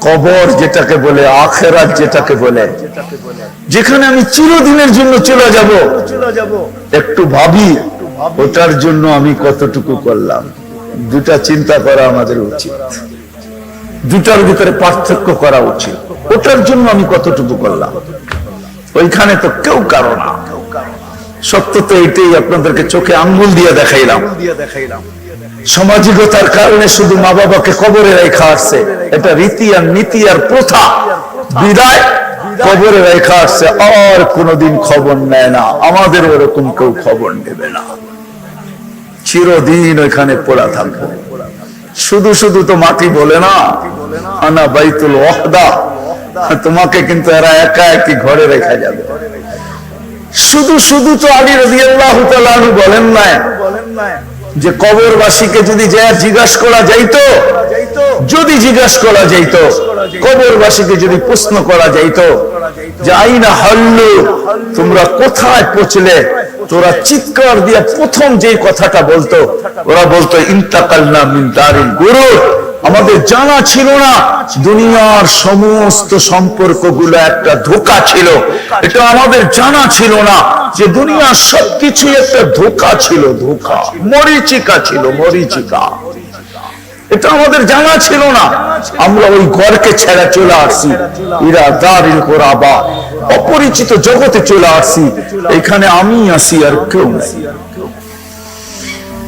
কবর যেটাকে বলে, আখেরাত যেটাকে বলে। যেখানে আমি চিরদিনের জন্য চলে যাব। একটু ভাবি, ওটার জন্য আমি কতটুকু করলাম। দুটা চিন্তা করা আমাদের উচিত। দুটার ভিতরে পার্থক্য করা উচিত। ওটার জন্য আমি কতটুকু করলাম। ওইখানে তো কেউ কারও না। সত্য তো এটাই, আপনাদেরকে চোখে আঙ্গুল দিয়ে দেখাইলাম। সামাজিকতার কারণে শুধু মা বাবাকে কবরে রেখা আসছে। এটা রীতি আর নীতি আর প্রথা। বিদায় কবরে রেখা আসছে। আর কোনোদিন খবর নেয় না। আমাদের ওরকম কেউ খবর নেবে না। চিরদিন ওইখানে পড়া থাকব। শুধু শুধু তো মাটি বলে না। আনা বাইতুল ওয়াহদা। তোমাকে কিন্তু এরা একা একই ঘরে রেখা যাবে। শুধু শুধু তো আলী রাদিয়াল্লাহু তাআলা আনহু বলেন না যে কবরবাসীকে যদি যা জিজ্ঞাসা করা যাইতো, যদি জিজ্ঞাসা করা যাইতো, কবরবাসীকে যদি প্রশ্ন করা যাইতো যাই না হল্লু, তোমরা কোথায় পৌঁছলে? তোরা চিৎকার দিয়ে প্রথম যে কথাটা বলতো, ওরা বলতো ইন্তাকাল্লা মিন দারিল গুরু আমাদের জানা ছিল না, দুনিয়ার সমস্ত সম্পর্কগুলো একটা ধোকা ছিল। এটা আমাদের জানা ছিল না যে দুনিয়ার সবকিছু একটা ধোকা ছিল, ধোকা। মরিচিকা ছিল, মরিচিকা। এটা আমাদের জানা ছিল না। আমরা ওই ঘরকে ছেড়ে চলে আসছি ইরা দারিল কোরাবা। অপরিচিত জগতে চলে আসছি। এখানে আমি আসি আর কেউ নাই।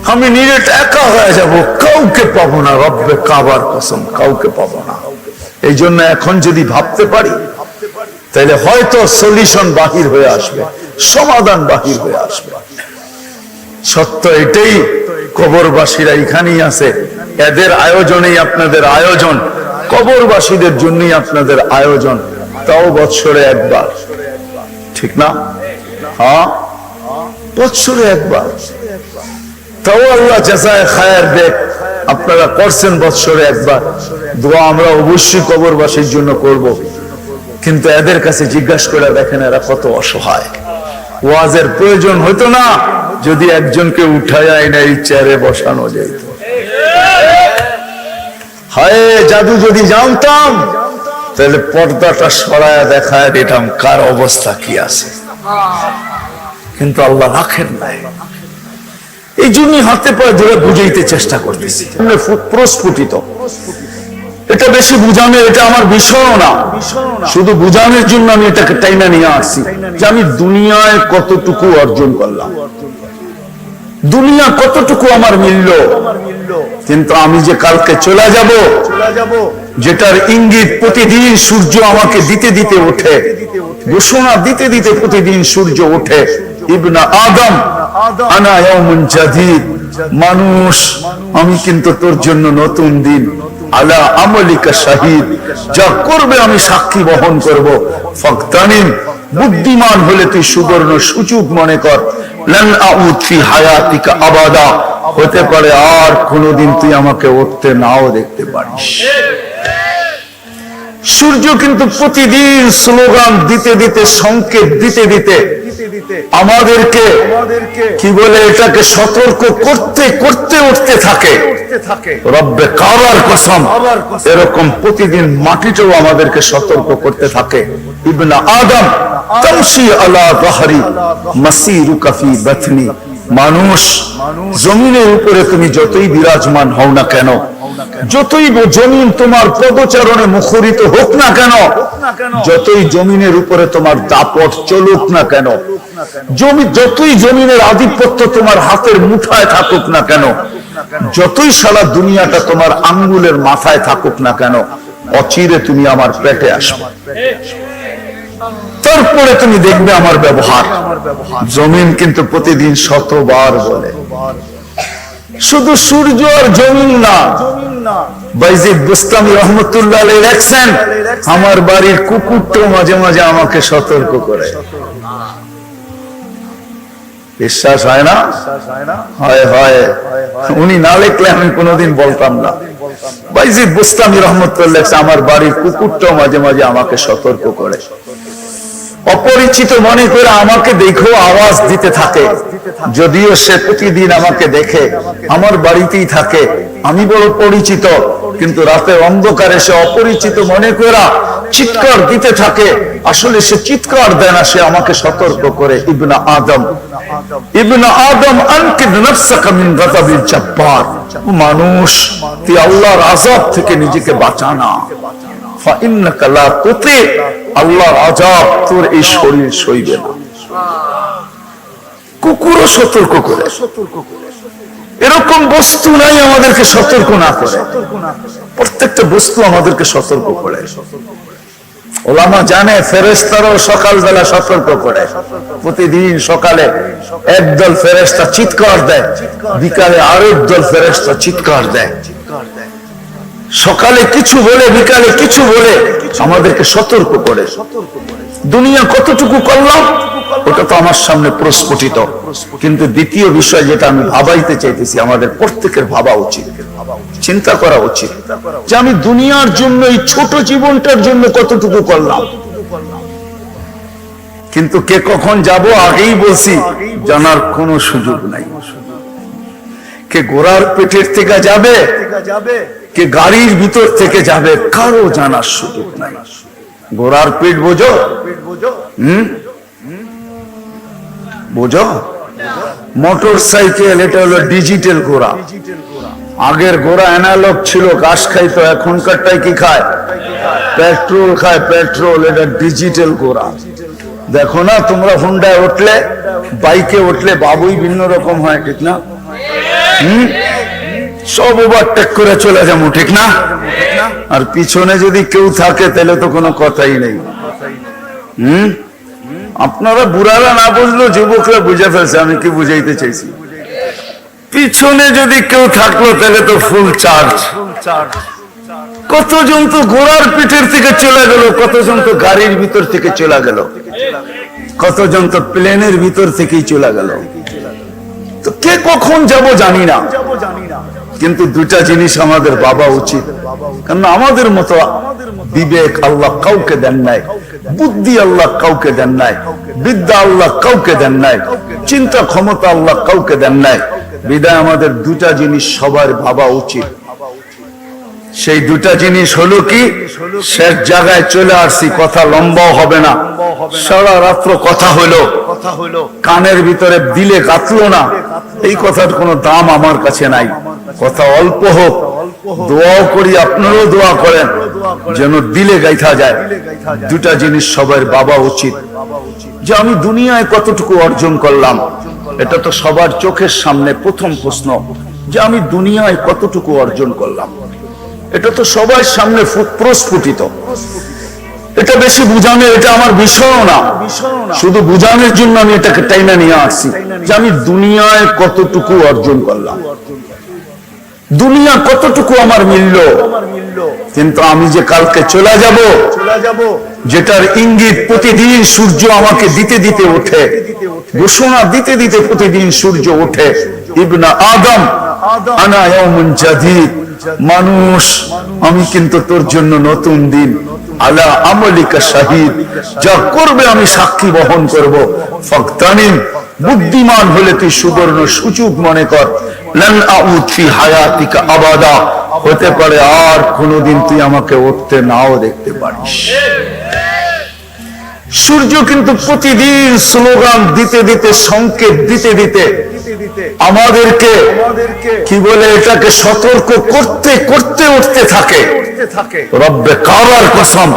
আমি নিজে একা হয়ে যাব। কাউকে পাবো না। রব্বে কাবার কসম, কাউকে পাবো না। এই জন্য এখন যদি ভাবতে পারি, তাহলে হয়তো সলিউশন বাহির হয়ে আসবে, সমাধান বাহির হয়ে আসবে। সত্য এটাই, কবরবাসীরা এখানেই আছে। এদের আয়োজনেই আপনাদের আয়োজন। কবরবাসীদের জন্যই আপনাদের আয়োজন। তাও বৎসরে একবার। ঠিক না? হ্যাঁ? বৎসরে একবার। তাও আল্লাহ চেঁচায় খায়ের দেখ আপনারা করছেন বৎসরে একবার। দোয়া আমরা অবশ্যই কবরবাসীর জন্য করব। কিন্তু এদের কাছে জিজ্ঞাসা করে দেখেন এরা কত অসহায়। ওয়াজের প্রয়োজন হতো না, যদি একজনকে উঠায় আইনা এই চেয়ারে বসানো যেত। হায়, জাদু যদি জানতাম, তাহলে পর্দাটা সরায় দেখায় দিতাম, কার অবস্থা কি আছে। কিন্তু আল্লাহ রাখেন নাই। এই জন্যই হাতে পায়ে ধরে বুঝাইতে চেষ্টা করতেছি। প্রস্ফুটিত। এটা বেশি বুঝানো এটা আমার বিষয় না। শুধু বুঝানোর জন্য আমি এটাকে টাইনা নিয়ে আসছি যে আমি দুনিয়ায় কতটুকু অর্জন করলাম। দুনিয়া কতটুকু আমার মিলল। কিন্তু আমি যে কালকে চলে যাব যেটার ইঙ্গিত প্রতিদিন সূর্য আমাকে দিতে দিতে ওঠে। ঘোষণা দিতে দিতে প্রতিদিন সূর্য ওঠে। ইবনা আদম, আনা ইয়াউমুন মানুষ, আমি কিন্তু তোর জন্য নতুন দিন। আলা আমলিকা শাহিদ। যা করবে আমি সাক্ষী বহন করব। ফক্তানিন বুদ্ধিমান হলে তুই সুবর্ণ সুযোগ মনে কর। লান হায়াতিকা আবাদা। হতে পারে আর কোনোদিন তুই আমাকে উঠতে নাও দেখতে পারিস। সূর্য কিন্তু প্রতিদিন স্লোগান দিতে দিতে, সংকেত দিতে দিতে আমাদেরকে কি বলে এটাকে সতর্ক করতে করতে উঠতে থাকে। রব্বে কাবার কসম এরকম প্রতিদিন মাটিটাও আমাদেরকে সতর্ক করতে থাকে। ইবনা আদম তামশি আলা বাহারি মাসিরু কাফি বাতনি। মানুষ, জমিনের উপরে তুমি যতই বিরাজমান হও না কেন, যতই জমিন তোমার পদচারণে মুখরিত হোক না কেন, যতই জমিনের উপরে তোমার দাপট চলুক না কেন, জমি যতই জমিনের আধিপত্য তোমার হাতের মুঠায় থাকুক না কেন, যতই সারা দুনিয়াটা তোমার আঙ্গুলের মাথায় থাকুক না কেন, অচিরে তুমি আমার পেটে আসবে। তারপরে তুমি দেখবে আমার ব্যবহার। জমিন কিন্তু প্রতিদিন শতবার বলে। শুধু সূর্য আর জমিন না আমার বাড়ির মাঝে মাঝে আমাকে সতর্ক করে। বিশ্বাস হয় না? হয় হয়। উনি না লিখলে আমি কোনোদিন বলতাম না। বাইজিদ বুস্তামি রহমতুল্লাহ আমার বাড়ির কুকুরটাও মাঝে মাঝে আমাকে সতর্ক করে। অপরিচিত মনে করে আমাকে দেখো আওয়াজ দিতে থাকে। যদিও সে প্রতিদিন আমাকে দেখে, আমার বাড়িতেই থাকে। আমি বড় পরিচিত, কিন্তু রাতের অন্ধকারে সে অপরিচিত মনে করা চিৎকার দিতে থাকে। আসলে সে চিৎকার দেয় না, সে আমাকে সতর্ক করে। ইবনা আদম ইবনা আদম মিন মানুষ, তুই আল্লাহর আযাব থেকে নিজেকে বাঁচানা এরকম বস্তু নাই আমাদেরকে সতর্ক না করে। প্রত্যেকটা বস্তু আমাদেরকে সতর্ক করে। ওলামা জানে ফেরেস্তারও সকালবেলা সতর্ক করে। প্রতিদিন সকালে একদল ফেরেস্তা চিৎকার দেয়, বিকালে আরেক দল ফেরেস্তা চিৎকার দেয়। সকালে কিছু বলে, বিকালে কিছু বলে আমাদেরকে সতর্ক করে। দুনিয়া কতটুকু করলাম, ওটা তো আমার সামনে প্রস্ফুটিত। কিন্তু দ্বিতীয় বিষয় যেটা আমি ভাবাইতে চাইতেছি, আমাদের প্রত্যেকের ভাবা উচিত, চিন্তা করা উচিত, যে আমি দুনিয়ার জন্য, এই ছোট জীবনটার জন্য কতটুকু করলাম। কিন্তু কে কখন যাব, আগেই বলছি, জানার কোনো সুযোগ নাই। কে গোড়ার পেটের থেকে যাবে কে গাড়ির ভিতর থেকে যাবে, কারও জানার সুযোগ নাই। গোড়ার পেট বোঝো। বোঝো? মোটর সাইকেল, এটা হলো ডিজিটাল ঘোড়া আগের ঘোড়া অ্যানালগ ছিল, ঘাস খাইতো, এখনকারটাই কি খায়? পেট্রোল খায়, পেট্রোল, এটা ডিজিটাল ঘোড়া দেখো না, তোমরা হুন্ডায় উঠলে, বাইকে উঠলে, বাবুই ভিন্ন রকম হয়, ঠিক না? সব ওভারটেক করে চলে যাব, ঠিক না? আর পিছনে যদি কেউ থাকে, তাহলে তো কোনো কথাই নেই। হম? আপনারা বুড়ারা না বুঝলো, যুবকরা বুঝে ফেলছে, আমি কি বুঝাইতে চাইছি? পিছনে যদি কেউ থাকল, তাহলে তো ফুল চার্জ কতজন তো ঘোড়ার পিঠের থেকে চলে গেল, কতজন তো গাড়ির ভিতর থেকে চলে গেল, কতজন তো প্লেনের ভিতর থেকেই চলে গেল। তো কে কখন যাব জানি না। কিন্তু দুটা জিনিস আমাদের বাবা উচিত। কারণ আমাদের মতো বিবেক আল্লাহ কাউকে দেন নাই, বুদ্ধি আল্লাহ কাউকে দেন নাই, বিদ্যা আল্লাহ কাউকে দেন নাই, চিন্তা ক্ষমতা আল্লাহ কাউকে দেন নাই। বিদায় আমাদের দুটা জিনিস সবার ভাবা উচিত। সেই দুটা জিনিস হলো কি, শেষ জায়গায় চলে আসছি, কথা লম্বাও হবে না। সারা রাত্র কথা হলো। কানের ভিতরে দিলে কাতলো না। এই কথার কোনো দাম আমার কাছে নাই। কথা অল্প হোক, দোয়াও করি, আপনারাও দোয়া করেন, যেন দিলে গাইথা যায়। দুটা জিনিস সবার বাবা উচিত, যে আমি দুনিয়ায় কতটুকু অর্জন করলাম, এটা তো সবার চোখের সামনে প্রথম প্রশ্ন, যে আমি দুনিয়ায় কতটুকু অর্জন করলাম। এটা তো সবার সামনে প্রস্ফুটিত। এটা বেশি বুঝানোর, এটা আমার বিষয়ও না। শুধু বুঝানোর জন্য আমি এটাকে টাইনা নিয়ে আসছি, যে আমি দুনিয়ায় কতটুকু অর্জন করলাম। দুনিয়া কতটুকু আমার মিলল? কিন্তু আমি যে কালকে চলে যাব, যেটার ইঙ্গিত প্রতিদিন সূর্য আমাকে দিতে দিতে ওঠে, ঘোষণা দিতে দিতে প্রতিদিন সূর্য ওঠে। ইবনা আদম, আনা মানুষ, আমি কিন্তু তোর জন্য নতুন দিন। আলা আমলিকা শাহিদ। যা করবে আমি সাক্ষী বহন করব। ফক্তানিম, বুদ্ধিমান হলে তুই সুবর্ণ সুযোগ মনে কর। হতে পারে আর তুই আমাকে উঠতে নাও দেখতে পারিস। সূর্য কিন্তু প্রতিদিন স্লোগান দিতে দিতে, সংকেত দিতে দিতে আমাদেরকে কি বলে এটাকে সতর্ক করতে করতে উঠতে থাকে। রব্বে কাবার কসম,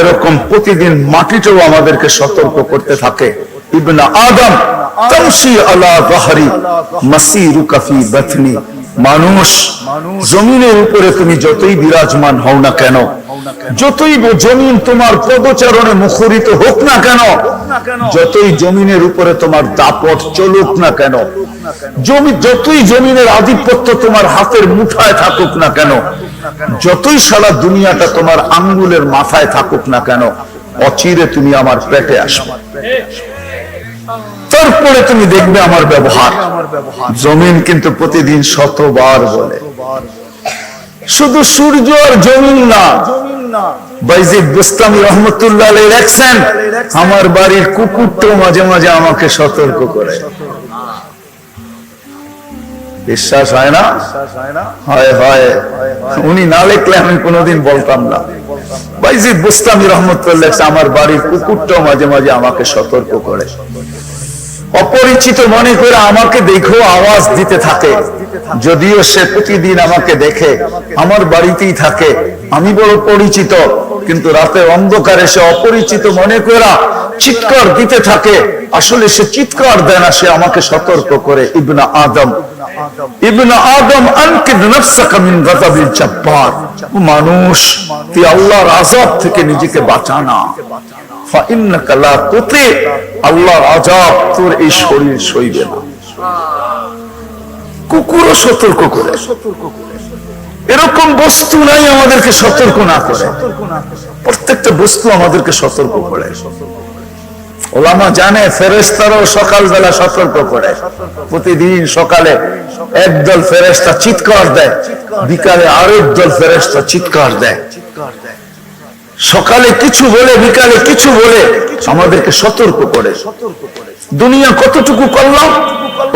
এরকম প্রতিদিন মাটিটাও আমাদেরকে সতর্ক করতে থাকে। ইবনা আদম, তামশি আলা যাহরি, মাসিরুকা ফি বাতনি। মানুষ, জমিনের উপরে তুমি যতই বিরাজমান হও না কেন, যতই জমিন তোমার পদচারণে মুখরিত হোক না কেন, যতই জমিনের উপরে তোমার দাপট চলুক না কেন, জমি, যতই জমিনের আধিপত্য তোমার হাতের মুঠায় থাকুক না কেন, যতই সারা দুনিয়াটা তোমার আঙ্গুলের মাথায় থাকুক না কেন, অচিরে তুমি আমার পেটে আসবে। তারপরে তুমি দেখবে আমার ব্যবহার। জমিন কিন্তু প্রতিদিন শতবার বলে। শুধু সূর্য আর জমিন না বুস্তামি আমার বাড়ির কুকুরটাও মাঝে মাঝে আমাকে সতর্ক করে। বিশ্বাস হয় না? হয় হয়। উনি না লেখলে আমি কোনোদিন বলতাম না। বাইজিদ বুস্তামি রহমতুল্লাহ আমার বাড়ির কুকুরটাও মাঝে মাঝে আমাকে সতর্ক করে। অপরিচিত মনে করে আমাকে দেখো আওয়াজ দিতে থাকে। যদিও সে প্রতিদিন আমাকে দেখে, আমার বাড়িতেই থাকে, আমি বড় পরিচিত, কিন্তু রাতে অন্ধকারে সে অপরিচিত মনে করা চিৎকার দিতে থাকে। আসলে সে চিৎকার দেয় না, সে আমাকে সতর্ক করে, ইবনা আদম। ইবনা আল্লাহর আযাব তোর এই শরীর সইবে না। কুকুরও সতর্ক করে। এরকম বস্তু নাই আমাদেরকে সতর্ক না করে। প্রত্যেকটা বস্তু আমাদেরকে সতর্ক করে। ওলামা জানে ফেরেস্তারাও সকালবেলা সতর্ক করে। প্রতিদিন সকালে একদল ফেরেস্তা চিৎকার দেয়, বিকালে আরেক দল ফেরেস্তা চিৎকার দেয়। সকালে কিছু বলে, বিকালে কিছু বলে আমাদেরকে সতর্ক করে সতর্ক করে। দুনিয়া কতটুকু করলাম,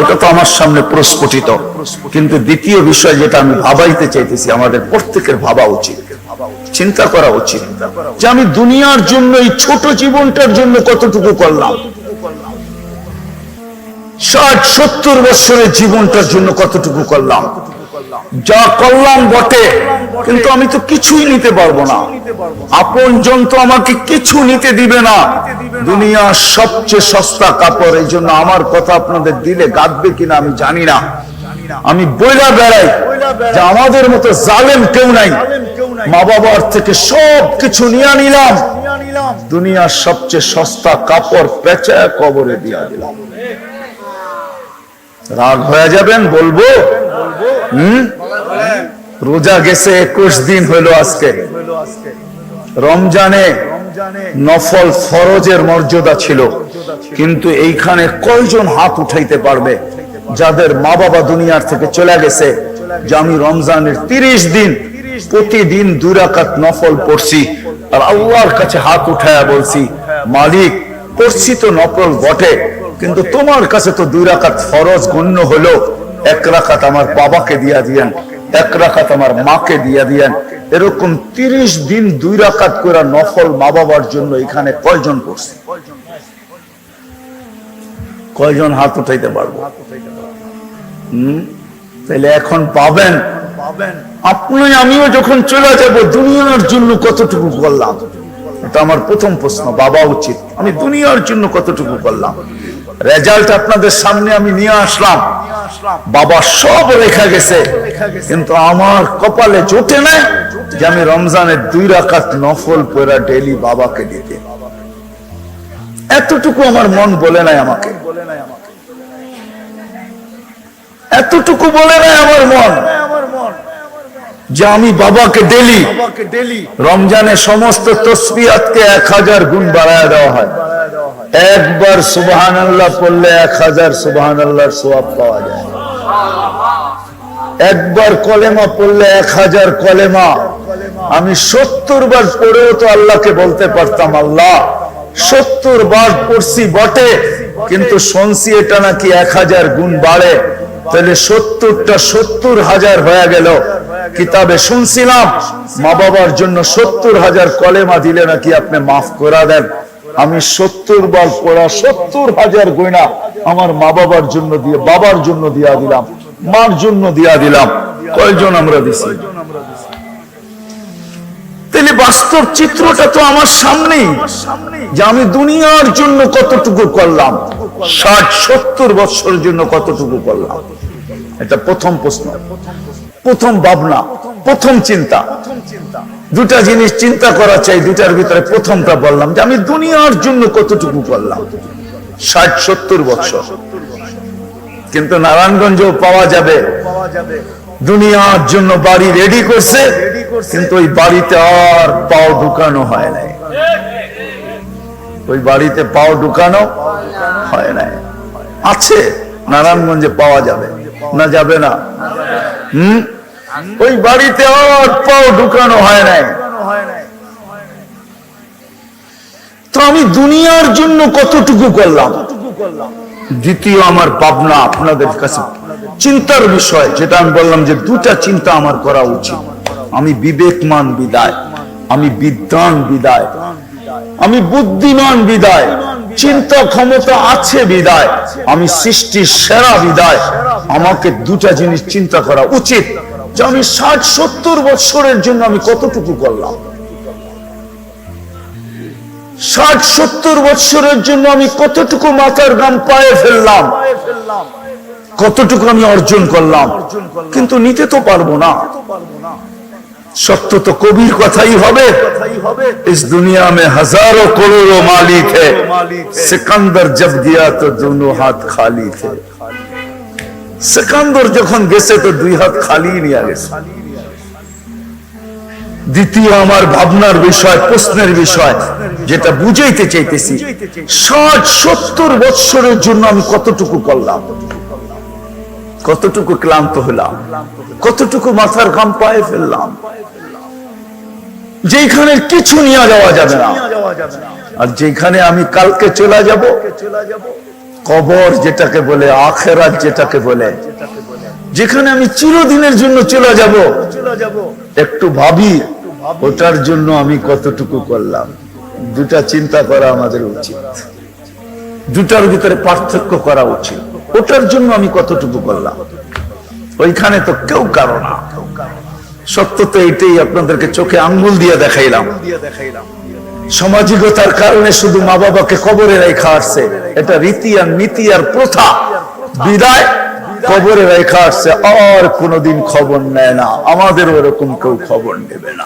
ওটা তো আমার সামনে প্রস্ফুটিত। কিন্তু দ্বিতীয় বিষয় যেটা আমি ভাবাইতে চাইতেছি, আমাদের প্রত্যেকের ভাবা উচিত, চিন্তা করা উচিত, যে আমি দুনিয়ার জন্য, এই ছোট জীবনটার জন্য কতটুকু করলাম। ষাট, সত্তর বছরের জীবনটার জন্য কতটুকু করলাম। যা করলাম বটে কিন্তু আমি তো কিছুই নিতে পারব না। আপন আমাকে কিছু নিতে দিবে না। দুনিয়ার সবচেয়ে সস্তা কাপড় এই জন্য আমার কথা আপনাদের দিলে গাঁদবে কিনা আমি জানি না। আমি বইলা বেড়াই যে আমাদের মতো জালেম কেউ নাই। মা বাবার থেকে সব কিছু নিয়ে নিলাম। দুনিয়ার সবচেয়ে সস্তা কাপড় পেঁচা কবরে দিয়া দিলাম। রাগ হয়ে যাবেন বলব। রোজা গেছে একুশ দিন হইল আজকে। রমজানে নফল ফরজের মর্যাদা ছিল। কিন্তু এইখানে কয়জন হাত উঠাইতে পারবে? যাদের মা বাবা দুনিয়ার থেকে চলে গেছে, যে আমি রমজানের তিরিশ দিন প্রতিদিন দুই রাকাত নফল পড়ছি, আর আল্লাহর কাছে হাত উঠায়া বলছি, মালিক, পড়ছি তো নফল বটে, কিন্তু তোমার কাছে তো দুই রাকাত ফরজ গণ্য হলো। এক রাকাত আমার বাবাকে দিয়া দিয়েন, এক রাখাত আমার মাকে দিয়া দিয়েন। এরকম তিরিশ দিন দুই রাকাত করে নফল মা বাবার জন্য এখানে কয়জন পড়ছে কয়জন হাত উঠাইতে পারব? হম? তাহলে এখন পাবেন। আপনি, আমিও যখন চলে যাব, দুনিয়ার জন্য কতটুকু করলাম? এটা আমার প্রথম প্রশ্ন, বাবা উচিত। আমি দুনিয়ার জন্য কতটুকু করলাম? রেজাল্ট আপনাদের সামনে আমি নিয়ে আসলাম। বাবা সব লেখা গেছে। কিন্তু আমার কপালে জোটে নাই যে আমি রমজানের দুই রাকাত নফল পড়া ডেলি বাবাকে দিতে। এতটুকু আমার মন বলে নাই আমাকে। এতটুকু বলে নাই আমার মন যে আমি বাবাকে ডেলি রমজানের সমস্ত তসবিয়াতকে এক হাজার গুণ বাড়ায় দেওয়া হয়। একবার সুবাহান আল্লাহ পড়লে এক হাজার সুবাহান আল্লাহর সোয়াব পাওয়া যায়। একবার কলেমা পড়লে এক হাজার কলেমা। আমি সত্তর বার পড়েও তো আল্লাহকে বলতে পারতাম, আল্লাহ, সত্তর বার পড়ছি বটে, কিন্তু শুনছি এটা নাকি এক হাজার গুণ বাড়ে। তাহলে সত্তরটা সত্তর হাজার হয়ে গেল। কিতাবে শুনছিলাম, মা বাবার জন্য সত্তর হাজার কলেমা দিলে নাকি আপনি মাফ করা দেন। আমি সত্তর বার পড়া সত্তর হাজার গয়না আমার মা বাবার জন্য দিয়ে, বাবার জন্য দিয়া দিলাম, মার জন্য দিয়া দিলাম। কয়জন আমরা দিছি? তাহলে বাস্তব চিত্রটা তো আমার সামনেই, যে আমি দুনিয়ার জন্য কতটুকু করলাম, ষাট, সত্তর বছরের জন্য কতটুকু করলাম। এটা প্রথম প্রশ্ন, প্রথম ভাবনা, প্রথম চিন্তা। দুটা জিনিস চিন্তা করা চাই, দুটার ভিতরে প্রথমটা বললাম যে আমি দুনিয়ার জন্য কতটুকু করলাম? ষাট, সত্তর বছর। কিন্তু নারায়ণগঞ্জেও পাওয়া যাবে। দুনিয়ার জন্য বাড়ি রেডি করছে, কিন্তু ওই বাড়িতে আর পাও ঢুকানো হয় নাই। ওই বাড়িতে পাও ঢুকানো হয় নাই। আছে, নারায়ণগঞ্জে পাওয়া যাবে। না যাবে না? হম? ওই বাড়িতে আর পাও ঢুকানো হয় নাই। তো আমি দুনিয়ার জন্য কতটুকু করলাম? দ্বিতীয় আমার ভাবনা আপনাদের কাছে। চিন্তার বিষয়, যেটা আমি বললাম যে দুটা চিন্তা আমার করা উচিত। আমি বিবেকমান বিদায়, আমি বিদ্যান বিদায়, আমি বুদ্ধিমান বিদায়, চিন্তা ক্ষমতা আছে বিদায়, আমি সৃষ্টির সেরা বিদায়। আমাকে দুটা জিনিস চিন্তা করা উচিত। যে আমি ষাট, সত্তর বছরের জন্য আমি কতটুকু করলাম? ষাট, সত্তর বছরের জন্য আমি কতটুকু মাতার গান পায়ে ফেললাম? কতটুকু আমি অর্জন করলাম? কিন্তু নিতে তো পারব না। সত্য তো কবির কথাই হবে। ইস দুনিয়া মে হাজারো করোড়ো মালিক হে। সিকন্দর জব গিয়া তো দোনো হাত খালি থে সিকান্দর যখন গেছে তো দুই হাত খালি নিয়ে গেছে। দ্বিতীয় আমার ভাবনার বিষয়, প্রশ্নের বিষয়, যেটা বুঝাইতে চাইতেছি, ষাট, সত্তর বৎসরের জন্য আমি কতটুকু করলাম? কতটুকু ক্লান্ত হলাম? কতটুকু মাথার ঘাম পায়ে ফেললাম? যেখানে কিছু নিয়ে যাওয়া যাবে না। আর যেখানে আমি কালকে চলে যাব কবর যেটাকে বলে, আখেরাত যেটাকে বলে। যেখানে আমি চিরদিনের জন্য চলে যাব। একটু ভাবি, ওটার জন্য আমি কতটুকু করলাম। দুটা চিন্তা করা আমাদের উচিত। দুটার ভিতরে পার্থক্য করা উচিত। ওটার জন্য আমি কতটুকু করলাম। ওইখানে তো কেউ কারও না। সত্য তো এটাই আপনাদেরকে চোখে আঙ্গুল দিয়ে দেখাইলাম। সামাজিকতার কারণে শুধু মা বাবাকে কবরে রেখা আসছে। এটা রীতি আর নীতি আর প্রথা। বিদায় কবরে রেখা আসছে। আর কোনোদিন খবর নেয় না। আমাদের ওরকম কেউ খবর নেবে না।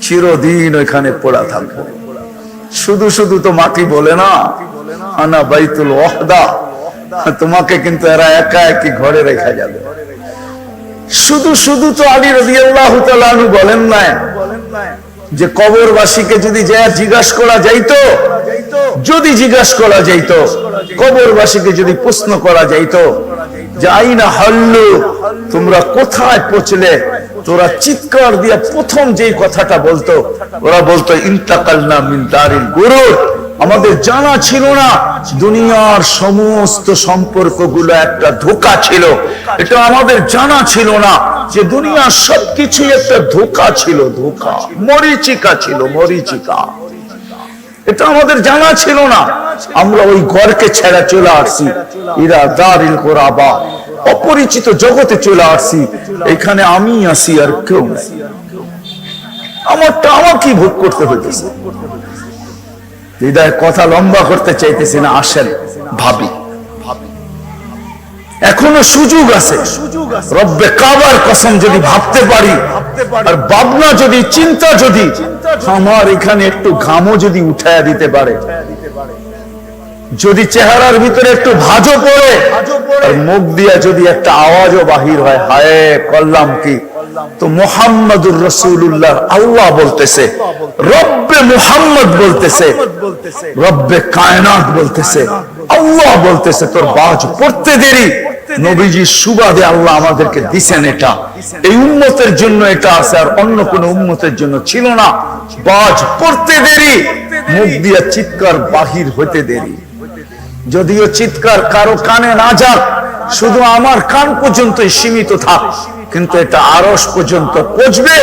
চিরদিন ওইখানে পড়া থাকবে। শুধু শুধু তো মাটি বলে না। আনা বাইতুল ওয়াহদা। তোমাকে কিন্তু এরা একা একই ঘরে রেখা যাবে। শুধু শুধু তো আলী রাদিয়াল্লাহু তাআলা আনহু বলেন না যে কবরবাসীকে যদি জিজ্ঞাসা করা যাইত, যদি জিজ্ঞাসা করা যাইত, কবরবাসীকে যদি প্রশ্ন করা যাইত যে আইনা হল্লু, তোমরা কোথায় পচলে তোরা চিৎকার দিয়ে প্রথম যে কথাটা বলতো, ওরা বলতো, ইন্তাকালনা মিন দারিল গুরুর। আমাদের জানা ছিল না, দুনিয়ার সমস্ত সম্পর্কগুলো একটা ধোকা ছিল। এটা আমাদের জানা ছিল না যে দুনিয়ার সবকিছু একটা ধোকা ছিল, ধোকা, মরিচিকা ছিল, মরিচিকা। এটা আমাদের জানা ছিল না। আমরা ওই ঘরকে ছেড়া চলে আসছি ইরা দার দারিল কোরাবা, অপরিচিত জগতে চলে আসছি। এখানে আমি আসি আর কেউ নাই। আমারটা আমাকে ভোগ করতে হইতেছে। হৃদয় কথা লম্বা করতে চাইতেছি না, আসেন, ভাবি। এখনও সুযোগ আছে। রব্বে কাবার কসম যদি ভাবতে পারি, আর ভাবনা যদি, চিন্তা যদি, আমার এখানে একটু ঘামও যদি উঠায়া দিতে পারে। যদি চেহারার ভিতরে একটু ভাজও পড়ে মুখ দিয়া যদি একটা আওয়াজও বাহির হয়, হায়, করলাম কি? তো মোহাম্মদুর রসুল্লাহ আল্লাহ বলতেছে, রব্বে মোহাম্মদ বলতেছে, রব্বে কায়নাত বলতেছে, আল্লাহ বলতেছে, তোর বাজ পড়তে দেরি। নবীজির সুবাদে আল্লাহ আমাদেরকে দিছেন এটা। এই জন্য এটা আছে, আর অন্য কোন জন্য ছিল না। বাজ পড়তে দেরি, মুখ দিয়া চিৎকার বাহির হইতে দেরি। যদিও চিৎকার কারও কানে না যাক, শুধু আমার কান পর্যন্তই সীমিত থাক। কিন্তু এটা আরস পর্যন্ত পচবে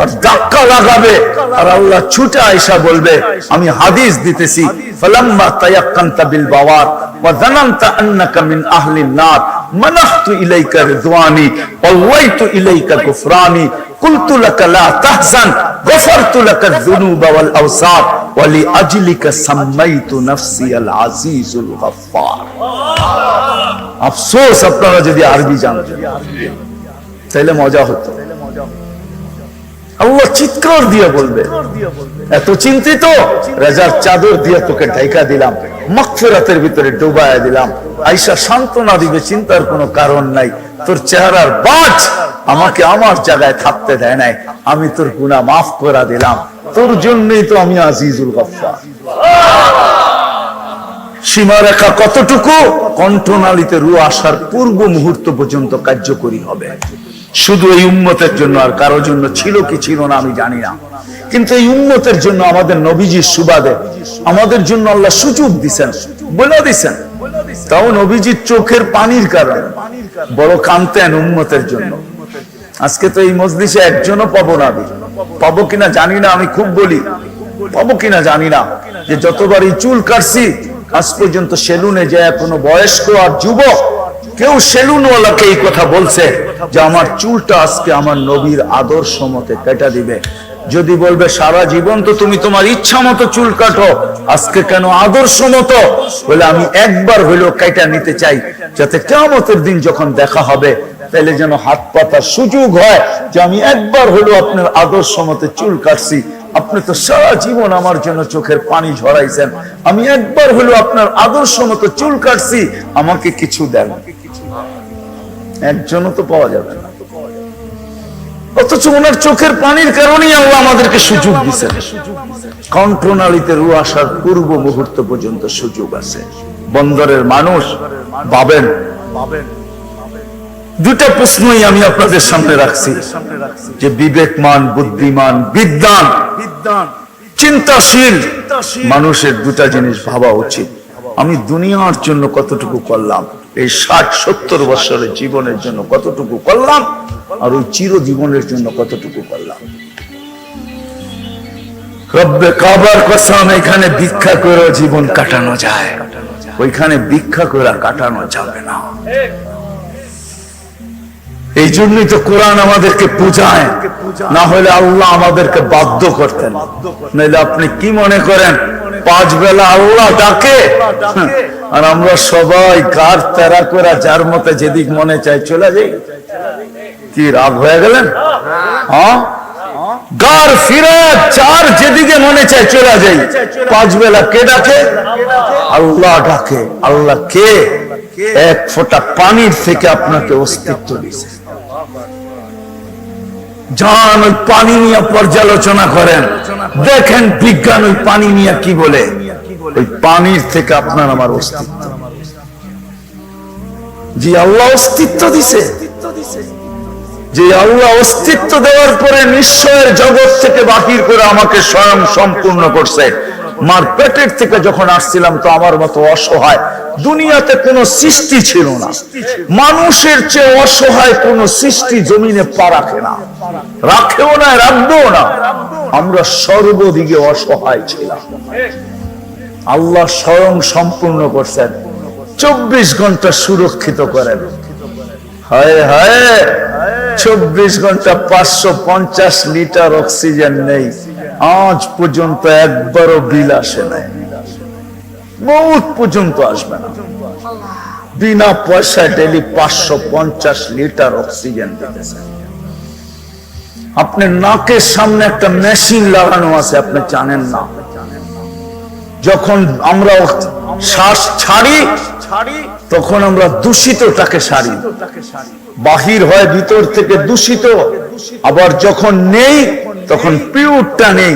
আর ধাক্কা লাগাবে আর আল্লাহ ছুটে আয়সা বলবে, আমি হাদিস দিতেছি, ফলাম্মা তায়াক্কান্তা বিল বাওয়াত ওয়া জানান্তা আন্নাকা মিন আহলিন নার, মানাহতু ইলাইকা রিদওয়ানি ওয়াল্লাইতু ইলাইকা গুফরানি কুলতু লাকা লা তাহজান, গফারতু লাকা যুনুবা ওয়াল আওসাব ওয়া লিআজলিকা সাম্মাইতু নাফসি আল আজিজুল গাফফার। আফসোস আপনারা যদি আরবি জানতেন। তাইলে মজা হতো। আল্লাহ চিৎকার দিয়ে বলবে, এত চিন্তিত? রাজার চাদর দিয়ে তোকে ঢাইকা দিলাম মকফেরাতের ভিতরে ডুবাইয়া দিলাম। আইসা সান্ত্বনা দিবে, চিন্তার কোনো কারণ নাই। তোর চেহারার বাজ আমাকে আমার জায়গায় থাকতে দেয় নাই। আমি তোর গুণা মাফ করা দিলাম। তোর জন্যই তো আমি আজিজুল গফফার। সীমারেখা কতটুকু? কণ্ঠনালীতে রু আসার পূর্ব মুহূর্ত পর্যন্ত কার্যকরী হবে। শুধু এই উম্মতের জন্য আর কারোর জন্য ছিল কি ছিল না আমি জানি না। কিন্তু এই উম্মতের জন্য আমাদের নবীজির সুবাদে, আমাদের জন্য আল্লাহ সুযোগ দিছেন, বলে দিছেন। তাও নবীজির চোখের পানির কারণে বড় কানতেন উন্মতের জন্য। আজকে তো এই মজলিসে একজনও পাবো না আমি। পাবো কিনা জানি না, আমি খুব বলি। পাবো কিনা জানি না যে যতবার এই চুল কাটছি, আজ পর্যন্ত সেলুনে যায় কোনো বয়স্ক আর যুবক কেউ সেলুনওয়ালাকে এই কথা বলছে যে আমার চুলটা আজকে আমার নবীর আদর্শ মতে কেটে দিবে। যদি বলবে, সারা জীবন তো তুমি তোমার ইচ্ছা মতো চুল কাটো, আজকে কেন আদর্শ মতো? বলে, আমি একবার হইলেও কেটে নিতে চাই, যাতে কেমতের দিন যখন দেখা হবে, তাহলে যেন হাত পাতার সুযোগ হয় যে আমি একবার হলেও আপনার আদর্শ মতে চুল কাটছি। আপনি তো সারা জীবন আমার জন্য চোখের পানি ঝরাইছেন। আমি একবার হলেও আপনার আদর্শ মতো চুল কাটছি। আমাকে কিছু দেন। একজনও তো পাওয়া যাবে না। অথচ ওনার চোখের পানির কারণেই আল্লাহ আমাদেরকে সুযোগ দিচ্ছেন কণ্ঠনালীতে রু আসার পূর্ব মুহূর্ত পর্যন্ত সুযোগ আছে। বন্দরের মানুষ পাবেন দুটা প্রশ্নই আমি আপনাদের সামনে রাখছি। যে বিবেকমান, বুদ্ধিমান বিদ্যান চিন্তাশীল, মানুষের দুটা জিনিস ভাবা উচিত। আমি দুনিয়ার জন্য কতটুকু করলাম? এই ষাট, সত্তর বছরের জীবনের জন্য কতটুকু করলাম? আর ওই চির জীবনের জন্য কতটুকু করলাম? কাবার কসম, এখানে ভিক্ষা করে জীবন কাটানো যায়। ওইখানে ভিক্ষা করে কাটানো যাবে না। এই জন্যই তো কোরআন আমাদেরকে পূজায় না হলে আল্লাহ আমাদেরকে বাধ্য করতেন। নাহলে আপনি কি মনে করেন? পাঁচ বেলা আল্লাহ ডাকে। আর আমরা সবাই গার তেরা করে যার মতে যেদিক মনে চাই চলে যাই। কি রাগ হয়ে গেলেন? হ্যাঁ? গার চার যেদিকে মনে যাই। পাঁচ বেলা কে ডাকে? আল্লাহ ডাকে। আল্লাহ কে? এক ফোঁটা পানির থেকে আপনাকে অস্তিত্ব দিছে যান ওই পানি নিয়ে পর্যালোচনা করেন। দেখেন বিজ্ঞান ওই পানি নিয়ে কি বলে? ওই পানির থেকে আপনার আমার অস্তিত্ব। জি আল্লাহ অস্তিত্ব দিছে। যে আল্লাহ অস্তিত্ব দেওয়ার পরে নিশ্চয়ের জগৎ থেকে বাহির করে আমাকে স্বয়ং সম্পূর্ণ করছে। মার পেটের থেকে যখন আসছিলাম তো আমার মতো অসহায়, দুনিয়াতে কোনো সৃষ্টি ছিল না। মানুষের চেয়ে অসহায় কোন সৃষ্টি জমিনে পা রাখে না। রাখেও না, রাখবেও না। আমরা সর্বদিকে অসহায় ছিলাম। আল্লাহ স্বয়ং সম্পূর্ণ করছেন। চব্বিশ ঘণ্টা সুরক্ষিত করেন। চব্বিশ ঘণ্টা পাঁচশো পঞ্চাশ লিটার অক্সিজেন নেই। আজ পর্যন্ত একবারও বিল আসে নাই। বহুত পর্যন্ত আসবে না। বিনা পয়সায় ডেলি পাঁচশো পঞ্চাশ লিটার অক্সিজেন দিতেছে। আপনার নাকের সামনে একটা মেশিন লাগানো আছে, আপনি জানেন না। যখন আমরা শ্বাস ছাড়ি, তখন আমরা দূষিতটাকে সারি। বাহির হয় ভিতর থেকে দূষিত। আবার যখন নেই তখন পিউরটা নেই।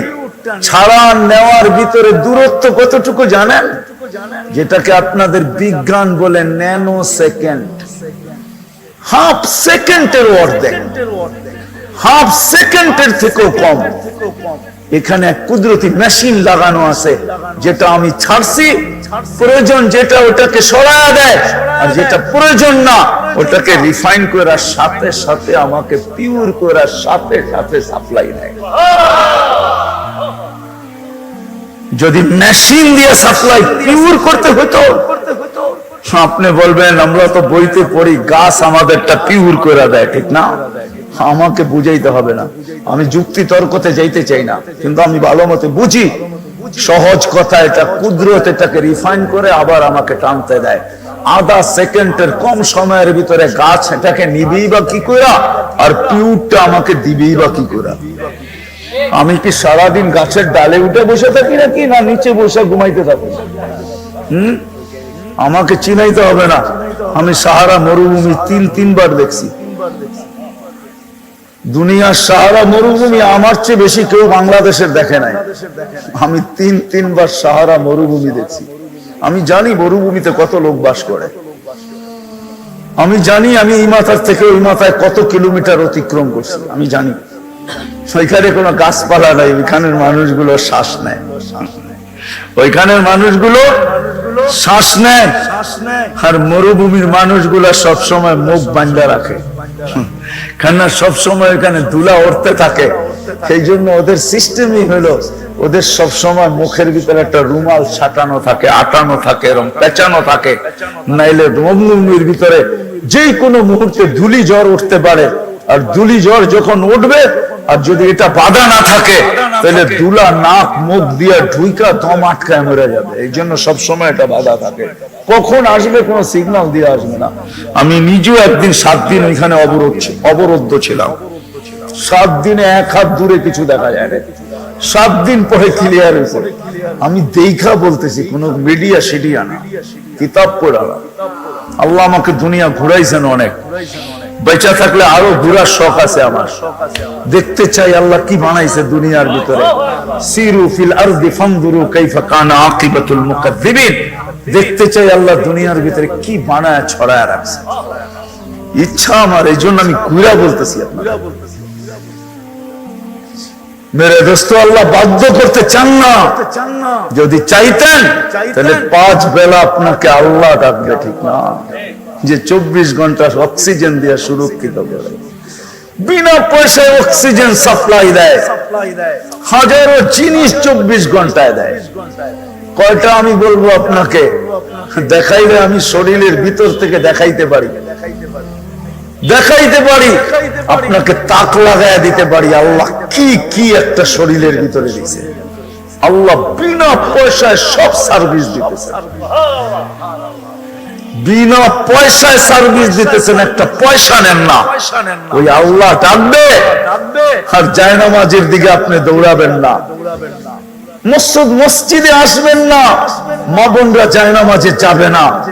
ছাড়া নেওয়ার ভিতরে দূরত্ব কতটুকু জানেন? যেটাকে আপনাদের বিজ্ঞান বলে ন্যানো সেকেন্ড হাফ সেকেন্ডের অর্ধেক। হাফ সেকেন্ডের থেকেও কম। এখানে এক কুদরতি মেশিন লাগানো আছে, যেটা আমি ছাড়ছি। প্রয়োজন যেটা ওটাকে সরায়া দেয়, আর যেটা প্রয়োজন না, ওটাকে রিফাইন করার সাথে সাথে আমাকে পিওর করার সাথে সাথে সাপ্লাই দেয় যদি মেশিন দিয়ে সাপ্লাই পিওর করতে হতো, আপনি বলবেন, আমরা তো বইতে পড়ি, গাছ আমাদেরটা পিওর করে দেয়, ঠিক না? আমাকে বুঝাইতে হবে না। আমি যুক্তি তর্কতে যাইতে চাই না। কিন্তু আমি ভালো মতো বুঝি। সহজ কথা এটা, কুদরত এটাকে রিফাইন করে আবার আমাকে টানতে দেয়। আধা সেকেন্ডের কম সময়ের ভিতরে গাছ এটাকে নিবেই বা কি করা আর পিউরটা আমাকে দিবেই বা কি করা আমি কি সারাদিন গাছের ডালে উঠে বসে থাকি নাকি, না নিচে বসে ঘুমাইতে থাকি? হম? আমাকে চিনাইতে হবে না। আমি সাহারা মরুভূমি তিন, তিনবার দেখছি। দুনিয়ার সাহারা মরুভূমি আমার চেয়ে বেশি কেউ বাংলাদেশের দেখে নাই। আমি তিন, তিনবার সাহারা মরুভূমি দেখছি। আমি জানি মরুভূমিতে কত লোক বাস করে। আমি জানি আমি এই মাথার থেকে ওই মাথায় কত কিলোমিটার অতিক্রম করছি। আমি জানি। ওইখানে কোনো গাছপালা নাই, ওইখানের মানুষগুলো শ্বাস নেয়। ওইখানের মানুষগুলো শ্বাস নেয়। আর মরুভূমির মানুষগুলো সবসময় মুখ বান্ধা রাখে। কেননা সবসময় এখানে দুলা উঠতে থাকে। সেই জন্য ওদের সিস্টেমই হলো, ওদের সব সময় মুখের ভিতরে একটা রুমাল ছাটানো থাকে, আটানো থাকে এরকম পেঁচানো থাকে। নাইলে রমলুমির ভিতরে যে কোনো মুহূর্তে ধুলি জ্বর উঠতে পারে। আর ধুলি জ্বর যখন উঠবে আর যদি এটা বাধা না থাকে তাহলে দুলা নাক মুখ দিয়ে ঢুইকা দম আটকায় মরে যাবে। এই জন্য সবসময় এটা বাধা থাকে। কখন আসবে কোনো সিগন্যাল দিয়ে আসবে না। আমি নিজেও একদিন সাত দিন ওইখানে অবরোধ অবরুদ্ধ ছিলাম। সাত দিনে এক হাত দূরে কিছু দেখা যায় না সাত দিন পরে ক্লিয়ার হয়েছে আমি দেখা বলতেছি কোন মিডিয়া সিডিয়া না। কিতাব পড়ালাম। আল্লাহ আমাকে দুনিয়া ঘুরাইছেন অনেক। বেঁচা থাকলে আরও ঘুরার শখ আছে আমার। দেখতে চাই আল্লাহ কি বানাইছে দুনিয়ার ভিতরে। দেখতে চাই আল্লাহ দুনিয়ার ভিতরে কি বানায় ছড়ায় রাখছে। ইচ্ছা আমার, এই জন্য আমি ঘুরা বলতেছি মেরে দোস্ত, আল্লাহ বাধ্য করতে চান না। যদি চাইতেন, তাহলে পাঁচ বেলা আপনাকে আল্লাহ ডাকবে, ঠিক না? যে চব্বিশ ঘণ্টা অক্সিজেন দিয়ে সুরক্ষিত করে। বিনা পয়সায় অক্সিজেন সাপ্লাই দেয়। হাজারো জিনিস চব্বিশ ঘন্টায় দেয়। কয়টা আমি বলব আপনাকে? দেখাইলে আমি শরীরের ভিতর থেকে দেখাইতে পারি। দেখাইতে পারি। আপনাকে তাক লাগায় দিতে পারি। আল্লাহ কি কি একটা শরীরের ভিতরে দিছে। আল্লাহ বিনা পয়সায় সব সার্ভিস দিতেছে। বিনা পয়সায় সার্ভিস দিতেছেন একটা পয়সা নেন না। ওই আল্লাহ ডাকবে। আর জায়নামাজের দিকে আপনি দৌড়াবেন না। মসজিদ মসজিদে আসবেন না। মা বোনরা জায়নামাজে যাবে না।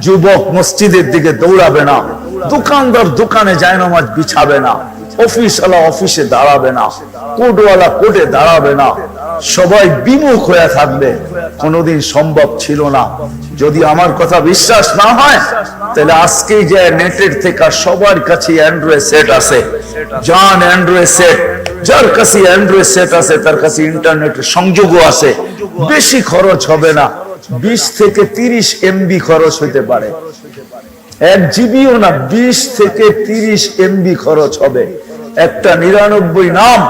যুবক মসজিদের দিকে দৌড়াবে না। দোকানদার দোকানে জায়নামাজ বিছাবে না। অফিসওয়ালা অফিসে দাঁড়াবে না। কোর্টওয়ালা কোর্টে দাঁড়াবে না। সবাই বিমুখ হয়ে থাকবে। কোনোদিন সম্ভব ছিল না। যদি আমার কথা বিশ্বাস না হয়, তাহলে আজকেই যে নেটের থেকে সবার কাছে অ্যান্ড্রয়েড সেট আছে। জান অ্যান্ড্রয়েড সেট যার কাছে অ্যান্ড্রয়েড সেট আছে, তার কাছে ইন্টারনেটের সংযোগও আছে। বেশি খরচ হবে না। বিশ থেকে তিরিশ এমবি খরচ হইতে পারে। এক জিবিও না, বিশ থেকে তিরিশ এমবি খরচ হবে। একটা নিরানব্বই নাম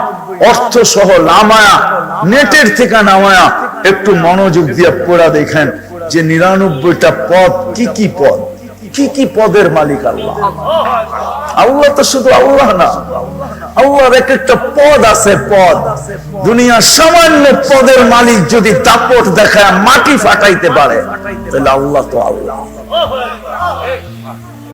অর্থ সহ লামায়া নেটের থেকে নামায়া, একটু মনোযোগ দিয়ে পড়া দেখেন যে নিরানব্বইটা পদ কি কি পদ? কি কি পদের মালিক আল্লাহ? আল্লাহ তো শুধু আল্লাহ না। আল্লাহর এক একটা পদ আছে পদ। দুনিয়ার সামান্য পদের মালিক যদি দাপট দেখায়, মাটি ফাটাইতে পারে, তাহলে আল্লাহ তো আল্লাহ।